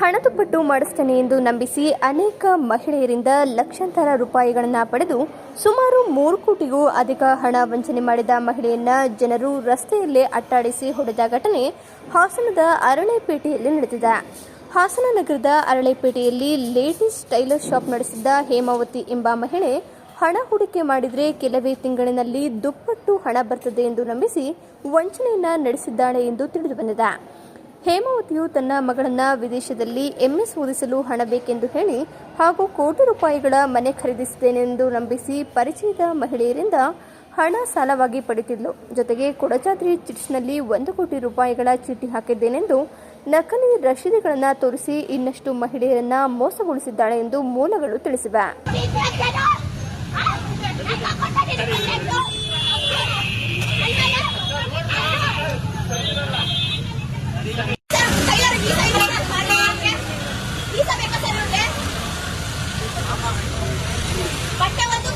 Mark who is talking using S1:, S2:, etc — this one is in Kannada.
S1: ಹಣದುಬ್ಬಟ್ಟು ಮಾಡಿಸ್ತೇನೆ ಎಂದು ನಂಬಿಸಿ ಅನೇಕ ಮಹಿಳೆಯರಿಂದ ಲಕ್ಷಾಂತರ ರೂಪಾಯಿಗಳನ್ನು ಪಡೆದು ಸುಮಾರು ಮೂರು ಕೋಟಿಗೂ ಅಧಿಕ ಹಣ ವಂಚನೆ ಮಾಡಿದ ಮಹಿಳೆಯನ್ನ ಜನರು ರಸ್ತೆಯಲ್ಲೇ ಅಟ್ಟಾಡಿಸಿ ಹೊಡೆದ ಘಟನೆ ಹಾಸನದ ಅರಳೆಪೇಟೆಯಲ್ಲಿ ನಡೆದಿದೆ. ಹಾಸನ ನಗರದ ಅರಳೆಪೇಟೆಯಲ್ಲಿ ಲೇಡೀಸ್ ಟೈಲರ್ ಶಾಪ್ ನಡೆಸಿದ್ದ ಹೇಮಾವತಿ ಎಂಬ ಮಹಿಳೆ ಹಣ ಹೂಡಿಕೆ ಮಾಡಿದರೆ ಕೆಲವೇ ತಿಂಗಳಿನಲ್ಲಿ ದುಪ್ಪಟ್ಟು ಹಣ ಬರ್ತದೆ ಎಂದು ನಂಬಿಸಿ ವಂಚನೆಯನ್ನ ನಡೆಸಿದ್ದಾಳೆ ಎಂದು ತಿಳಿದು ಬಂದಿದೆ. ಹೇಮಾವತಿಯು ತನ್ನ ಮಗಳನ್ನ ವಿದೇಶದಲ್ಲಿ ಎಂಎಸ್ ಓದಿಸಲು ಹಣ ಬೇಕೆಂದು ಹೇಳಿ ಹಾಗೂ ಕೋಟಿ ರೂಪಾಯಿಗಳ ಮನೆ ಖರೀದಿಸಿದ್ದೇನೆಂದು ನಂಬಿಸಿ ಪರಿಚಯದ ಮಹಿಳೆಯರಿಂದ ಹಣ ಸಾಲವಾಗಿ ಪಡೆದಿದ್ಲು. ಜೊತೆಗೆ ಕೊಡಚಾದ್ರಿ ಚಿಟ್ಸ್ನಲ್ಲಿ ಒಂದು ಕೋಟಿ ರೂಪಾಯಿಗಳ ಚೀಟಿ ಹಾಕಿದ್ದೇನೆಂದು ನಕಲಿ ರಶೀದಿಗಳನ್ನು ತೋರಿಸಿ ಇನ್ನಷ್ಟು ಮಹಿಳೆಯರನ್ನ ಮೋಸಗೊಳಿಸಿದ್ದಾಳೆ ಎಂದು ಮೂಲಗಳು ತಿಳಿಸಿವೆ.